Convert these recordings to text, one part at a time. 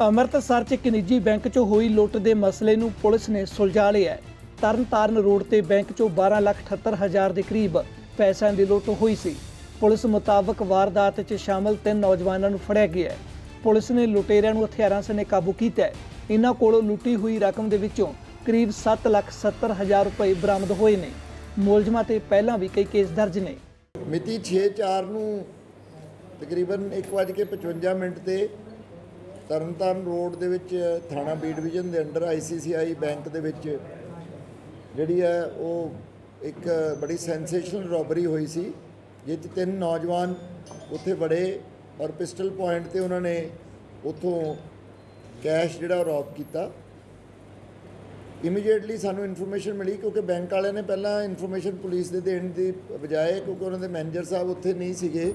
ਅੰਮ੍ਰਿਤਸਰ 'ਚ ਇੱਕ ਨਿੱਜੀ ਬੈਂਕ 'ਚੋਂ ਹੋਈ ਲੁੱਟ ਦੇ ਮਸਲੇ ਨੂੰ ਪੁਲਿਸ ਨੇ ਸੁਲਝਾ ਲਿਆ ਹੈ। ਤਰਨਤਾਰਨ ਰੋਡ ਤੇ ਬੈਂਕ 'ਚੋਂ 12 ਲੱਖ 78 ਹਜ਼ਾਰ ਦੇ ਕਰੀਬ ਪੈਸਿਆਂ ਦੀ ਲੁੱਟ ਹੋਈ ਸੀ। ਪੁਲਿਸ ਮੁਤਾਬਕ ਵਾਰਦਾਤ 'ਚ ਸ਼ਾਮਲ ਤਿੰਨ ਨੌਜਵਾਨਾਂ ਨੂੰ ਫੜਿਆ ਗਿਆ ਹੈ। ਪੁਲਿਸ ਨੇ ਲੁਟੇਰਿਆਂ ਨੂੰ ਹਥਿਆਰਾਂ ਸਣੇ ਕਾਬੂ ਕੀਤਾ ਹੈ। ਇਹਨਾਂ ਕੋਲੋਂ ਲੁੱਟੀ ਹੋਈ ਰਕਮ ਦੇ ਵਿੱਚੋਂ ਕਰੀਬ 7 ਲੱਖ 70 ਹਜ਼ਾਰ ਰੁਪਏ ਬਰਾਮਦ ਹੋਏ ਨੇ। ਮੁਲਜ਼ਮਾਂ ਤੇ ਪਹਿਲਾਂ ਵੀ ਕਈ ਕੇਸ ਦਰਜ ਨੇ। ਮਿਤੀ 6/4 ਨੂੰ ਤਕਰੀਬਨ 1:55 ਮਿੰਟ ਤੇ ਤਰਨਤਾਰਨ ਰੋਡ ਦੇ ਵਿੱਚ ਥਾਣਾ ਬੀ ਡਿਵੀਜ਼ਨ ਦੇ ਅੰਡਰ ਆਈਸੀਸੀਆਈ ਬੈਂਕ ਦੇ ਵਿੱਚ ਜਿਹੜੀ ਹੈ ਉਹ ਇੱਕ ਬੜੀ ਸੈਂਸੇਸ਼ਨਲ ਰੋਬਰੀ ਹੋਈ ਸੀ ਜਿਸ 'ਚ ਤਿੰਨ ਨੌਜਵਾਨ ਉੱਥੇ ਵੜੇ ਔਰ ਪਿਸਟਲ ਪੁਆਇੰਟ ਤੇ ਉਹਨਾਂ ਨੇ ਉੱਥੋਂ ਕੈਸ਼ ਜਿਹੜਾ ਰੌਬ ਕੀਤਾ। ਇਮੀਡੀਏਟਲੀ ਸਾਨੂੰ ਇਨਫੋਰਮੇਸ਼ਨ ਮਿਲੀ ਕਿਉਂਕਿ ਬੈਂਕ ਵਾਲਿਆਂ ਨੇ ਪਹਿਲਾਂ ਇਨਫੋਰਮੇਸ਼ਨ ਪੁਲਿਸ ਦੇ ਦੇਣ ਦੀ ਬਜਾਏ ਕਿਉਂਕਿ ਉਹਨਾਂ ਦੇ ਮੈਨੇਜਰ ਸਾਹਿਬ ਉੱਥੇ ਨਹੀਂ ਸੀਗੇ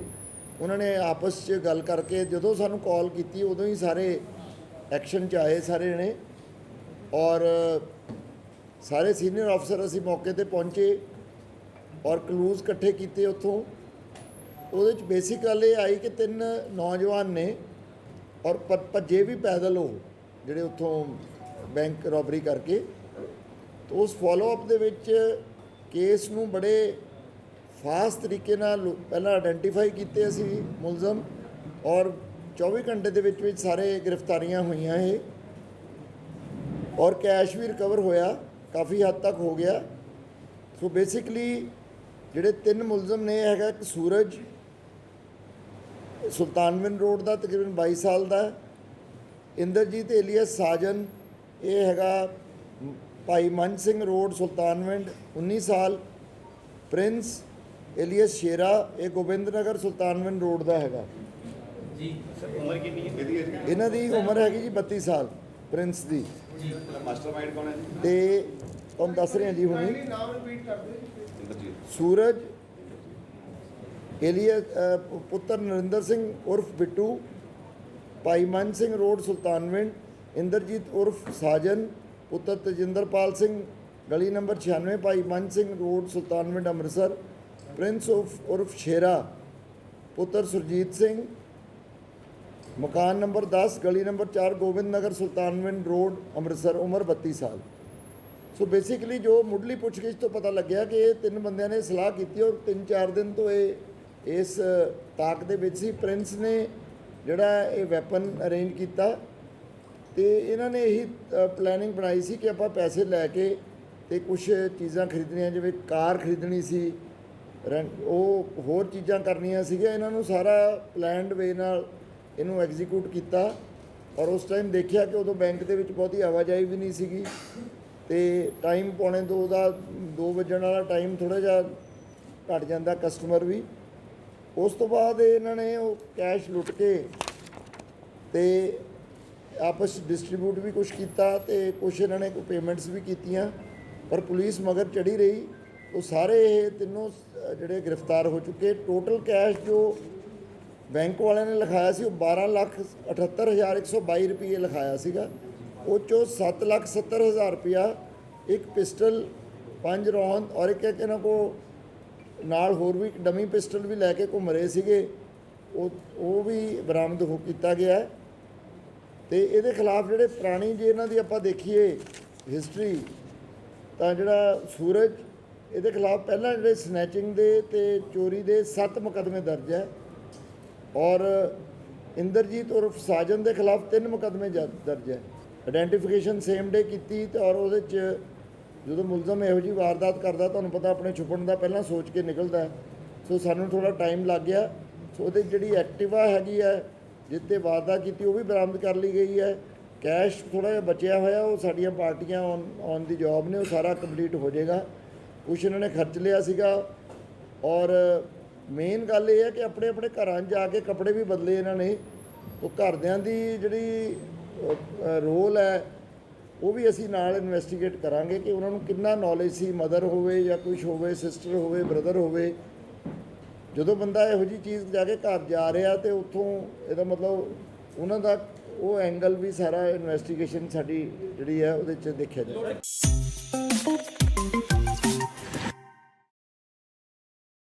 ਉਹਨਾਂ ਨੇ ਆਪਸ 'ਚ ਗੱਲ ਕਰਕੇ ਜਦੋਂ ਸਾਨੂੰ ਕਾਲ ਕੀਤੀ, ਉਦੋਂ ਹੀ ਸਾਰੇ ਐਕਸ਼ਨ 'ਚ ਆਏ ਸਾਰੇ ਨੇ ਔਰ ਸਾਰੇ ਸੀਨੀਅਰ ਅਫਸਰ ਅਸੀਂ ਮੌਕੇ ਤੇ ਪਹੁੰਚੇ ਔਰ ਕਲੂਜ਼ ਇਕੱਠੇ ਕੀਤੇ ਉੱਥੋਂ। ਉਹਦੇ 'ਚ ਬੇਸਿਕ ਗੱਲ ਇਹ ਆਈ ਕਿ ਤਿੰਨ ਨੌਜਵਾਨ ਨੇ ਔਰ ਭੱਜੇ ਵੀ ਪੈਦਲ ਹੋ ਜਿਹੜੇ ਉੱਥੋਂ ਬੈਂਕ ਰੋਬਰੀ ਕਰਕੇ। ਤਾਂ ਉਸ ਫਾਲੋਅਪ ਦੇ ਵਿੱਚ ਕੇਸ ਨੂੰ ਬੜੇ ਫਾਸਟ ਤਰੀਕੇ ਨਾਲ ਲੋ- ਪਹਿਲਾਂ ਆਇਡੈਂਟੀਫਾਈ ਕੀਤੇ ਅਸੀਂ ਮੁਲਜ਼ਮ ਔਰ 24 ਘੰਟੇ ਦੇ ਵਿੱਚ ਵਿੱਚ ਸਾਰੇ ਗ੍ਰਿਫਤਾਰੀਆਂ ਹੋਈਆਂ ਇਹ। ਔਰ ਕੈਸ਼ ਵੀ ਰਿਕਵਰ ਹੋਇਆ, ਕਾਫੀ ਹੱਦ ਤੱਕ ਹੋ ਗਿਆ। ਸੋ ਬੇਸਿਕਲੀ ਜਿਹੜੇ ਤਿੰਨ ਮੁਲਜ਼ਮ ਨੇ, ਇਹ ਹੈਗਾ ਇੱਕ ਸੂਰਜ ਸੁਲਤਾਨਵਿੰਦ ਰੋਡ ਦਾ ਤਕਰੀਬਨ 22 ਸਾਲ ਦਾ। ਇੰਦਰਜੀਤ ਏਲੀਅਸ ਸਾਜਨ, ਇਹ ਹੈਗਾ ਭਾਈ ਮਨ ਸਿੰਘ ਰੋਡ ਸੁਲਤਾਨਵਿੰਦ 19 ਸਾਲ। ਪ੍ਰਿੰਸ ਏਲੀਅਸ ਸ਼ੇਰਾ ਇਹ ਗੋਬਿੰਦ ਨਗਰ ਸੁਲਤਾਨਵਿੰਦ ਰੋਡ ਦਾ ਹੈਗਾ ਜੀ ਸਰ ਉਮਰ ਕਿੰਨੀ ਹੈ ਇਹਦੀ ਇਹਨਾਂ ਦੀ ਉਮਰ ਹੈਗੀ ਜੀ 32 ਸਾਲ ਪ੍ਰਿੰਸ ਦੀ ਜੀ ਮਾਸਟਰਮਾਈਂਡ ਕੌਣ ਹੈ ਜੀ ਤੇ ਤੁਹਾਨੂੰ ਦੱਸ ਰਹੇ ਜੀ ਹੁਣੀ ਇੰਦਰਜੀਤ ਸੂਰਜ ਅ, ਪੁ- ਪੁੱਤਰ ਨਰਿੰਦਰ ਸਿੰਘ ਉਰਫ ਬਿੱਟੂ ਭਾਈ ਮਨ ਸਿੰਘ ਰੋਡ ਸੁਲਤਾਨਵਿੰਡ ਇੰਦਰਜੀਤ ਉਰਫ ਸਾਜਨ ਪੁੱਤਰ ਤਜਿੰਦਰਪਾਲ ਸਿੰਘ ਗਲੀ number 96 Bhai Man Singh road Sultanwind Amritsar Prince ਉਰਫ ਉਰਫ ਸ਼ੇਰਾ ਪੁੱਤਰ ਸੁਰਜੀਤ ਸਿੰਘ, ਮਕਾਨ ਨੰਬਰ 10 ਗਲੀ ਨੰਬਰ 4 ਗੋਬਿੰਦ ਨਗਰ ਸੁਲਤਾਨਵਿੰਦ ਰੋਡ, ਅੰਮ੍ਰਿਤਸਰ, ਉਮਰ 32 ਸਾਲ। ਸੋ ਬੇਸਿਕਲੀ ਜੋ ਮੁੱਢਲੀ ਪੁੱਛਗਿੱਛ ਤੋਂ ਪਤਾ ਲੱਗਿਆ ਕਿ ਇਹ ਤਿੰਨ ਬੰਦਿਆਂ ਨੇ ਸਲਾਹ ਕੀਤੀ ਔਰ 3-4 ਦਿਨ ਤੋਂ ਇਹ, ਇਸ ਤਾਕ ਦੇ ਵਿੱਚ ਸੀ। ਪ੍ਰਿੰਸ ਨੇ ਜਿਹੜਾ ਇਹ ਵੈਪਨ ਅਰੇਂਜ ਕੀਤਾ ਤੇ ਇਹਨਾਂ ਨੇ ਇਹੀ ਪਲੈਨਿੰਗ ਬਣਾਈ ਸੀ ਕਿ ਆਪਾਂ ਪੈਸੇ ਲੈ ਕੇ ਤੇ ਕੁਝ ਚੀਜ਼ਾਂ ਖਰੀਦਣੀਆਂ, ਜਿਵੇਂ ਕਾਰ ਖਰੀਦਣੀ ਸੀ ਉਹ ਹੋਰ ਚੀਜ਼ਾਂ ਕਰਨੀਆਂ ਸੀਗੀਆਂ, ਇਹਨਾਂ ਨੂੰ ਸਾਰਾ ਪਲਾਨਡ ਵੇ ਨਾਲ ਇਹਨੂੰ ਐਗਜ਼ੀਕਿਊਟ ਕੀਤਾ। ਔਰ ਉਸ ਟਾਈਮ ਦੇਖਿਆ ਕਿ ਉਦੋਂ ਬੈਂਕ ਦੇ ਵਿੱਚ ਬਹੁਤੀ ਆਵਾਜਾਈ ਵੀ ਨਹੀਂ ਸੀਗੀ। ਤੇ ਟਾਈਮ ਪੌਣੇ ਦੋ ਦਾ 2 ਵਜਣ ਵਾਲਾ ਟਾਈਮ ਥੋੜਾ ਜਿਹਾ ਘਟ ਜਾਂਦਾ ਕਸਟਮਰ ਵੀ। ਉਸ ਤੋਂ ਬਾਅਦ ਇਹਨਾਂ ਨੇ ਉਹ ਕੈਸ਼ ਲੁੱਟ ਕੇ ਤੇ ਆਪਸ ਡਿਸਟ੍ਰੀਬਿਊਟ ਵੀ ਕੁਝ ਕੀਤਾ ਤੇ ਕੁਝ ਇਹਨਾਂ ਨੇ ਕੋਈ ਪੇਮੈਂਟਸ ਵੀ ਕੀਤੀਆਂ। ਪਰ ਪੁਲਿਸ ਮਗਰ ਚੜੀ ਰਹੀ। ਉਹ ਸਾਰੇ ਇਹ ਤਿੰਨੋਂ ਜਿਹੜੇ ਗ੍ਰਿਫਤਾਰ ਹੋ ਚੁੱਕੇ ਟੋਟਲ ਕੈਸ਼ ਜੋ ਬੈਂਕ ਵਾਲਿਆਂ ਨੇ ਲਿਖਾਇਆ ਸੀ, ਉਹ 12 ਲੱਖ 78122 ਰੁਪਏ ਲਿਖਾਇਆ ਸੀਗਾ। ਉਹ ਚੋਂ 7 ਲੱਖ 70 ਹਜ਼ਾਰ ਰੁਪਇਆ ਇੱਕ ਪਿਸਟਲ, ਪੰਜ ਰੌਂਦ ਔਰ ਇੱਕ ਇਹਨਾਂ ਕੋ ਨਾਲ ਹੋਰ ਵੀ ਇੱਕ ਡਮੀ ਪਿਸਟਲ ਵੀ ਲੈ ਕੇ ਘੁੰਮ ਰਹੇ ਸੀਗੇ। ਉਹ ਉਹ ਵੀ ਬਰਾਮਦ ਹੋ ਕੀਤਾ ਗਿਆ। ਹੈ ਤੇ ਇਹਦੇ ਖਿਲਾਫ ਜਿਹੜੇ ਪੁਰਾਣੀ ਜੇ ਇਹਨਾਂ ਦੀ ਆਪਾਂ ਦੇਖੀਏ ਹਿਸਟਰੀ ਤਾਂ ਜਿਹੜਾ ਸੂਰਜ ਇਹਦੇ ਖਿਲਾਫ ਪਹਿਲਾਂ ਜਿਹੜੇ ਸਨੈਚਿੰਗ ਦੇ ਤੇ ਚੋਰੀ ਦੇ 7 ਮੁਕੱਦਮੇ ਦਰਜ ਹੈ ਔਰ ਇੰਦਰਜੀਤ ਉਰਫ ਸਾਜਨ ਦੇ ਖਿਲਾਫ ਤਿੰਨ ਮੁਕੱਦਮੇ ਦਰਜ ਹੈ। ਆਇਡੈਂਟੀਫਿਕੇਸ਼ਨ ਸੇਮ ਡੇ ਕੀਤੀ ਤੇ ਔਰ ਉਹਦੇ ਚ ਜਦੋਂ ਮੁਲਜ਼ਮ ਇਹੋ ਜੀ ਵਾਰਦਾਤ ਕਰਦਾ, ਤੁਹਾਨੂੰ ਪਤਾ ਆਪਣੇ ਛੁਪਣ ਦਾ ਪਹਿਲਾਂ ਸੋਚ ਕੇ ਨਿਕਲਦਾ ਸੋ ਸਾਨੂੰ ਥੋੜਾ ਟਾਈਮ ਲੱਗ ਗਿਆ। ਸੋ ਉਹਦੇ ਜਿਹੜੀ ਐਕਟਿਵਾ ਹੈਗੀ ਹੈ ਜਿੱਤੇ ਵਾਰਦਾਤ ਕੀਤੀ, ਉਹ ਵੀ ਬਰਾਮਦ ਕਰ ਲਈ ਗਈ ਹੈ। ਕੈਸ਼ ਥੋੜਾ ਜਿਹਾ ਬਚਿਆ ਹੋਇਆ, ਉਹ ਸਾਡੀਆਂ ਪਾਰਟੀਆਂ ਔਨ ਔਨ ਦੀ ਜੌਬ ਨੇ, ਉਹ ਸਾਰਾ ਕੰਪਲੀਟ ਹੋ ਜਾਏਗਾ। ਕੁਛ ਇਹਨਾਂ ਨੇ ਖਰਚ ਲਿਆ ਸੀਗਾ। ਔਰ ਮੇਨ ਗੱਲ ਇਹ ਹੈ ਕਿ ਆਪਣੇ ਆਪਣੇ ਘਰਾਂ 'ਚ ਜਾ ਕੇ ਕੱਪੜੇ ਵੀ ਬਦਲੇ ਇਹਨਾਂ ਨੇ। ਉਹ ਘਰਦਿਆਂ ਦੀ ਜਿਹੜੀ ਰੋਲ ਹੈ, ਉਹ ਵੀ ਅਸੀਂ ਨਾਲ ਇਨਵੈਸਟੀਗੇਟ ਕਰਾਂਗੇ ਕਿ ਉਹਨਾਂ ਨੂੰ ਕਿੰਨਾ ਨੌਲੇਜ ਸੀ ਮਦਰ ਹੋਵੇ ਜਾਂ ਕੁਝ ਹੋਵੇ ਸਿਸਟਰ ਹੋਵੇ ਬ੍ਰਦਰ ਹੋਵੇ। ਜਦੋਂ ਬੰਦਾ ਇਹੋ ਜੀ ਚੀਜ਼ ਜਾ ਕੇ ਘਰ ਜਾ ਰਿਹਾ ਤੇ ਉੱਥੋਂ ਇਹਦਾ ਮਤਲਬ ਉਹਨਾਂ ਦਾ ਉਹ ਐਂਗਲ ਵੀ ਸਾਰਾ ਇਨਵੈਸਟੀਗੇਸ਼ਨ ਸਾਡੀ ਜਿਹੜੀ ਹੈ ਉਹਦੇ 'ਚ ਦੇਖਿਆ ਜਾਏਗਾ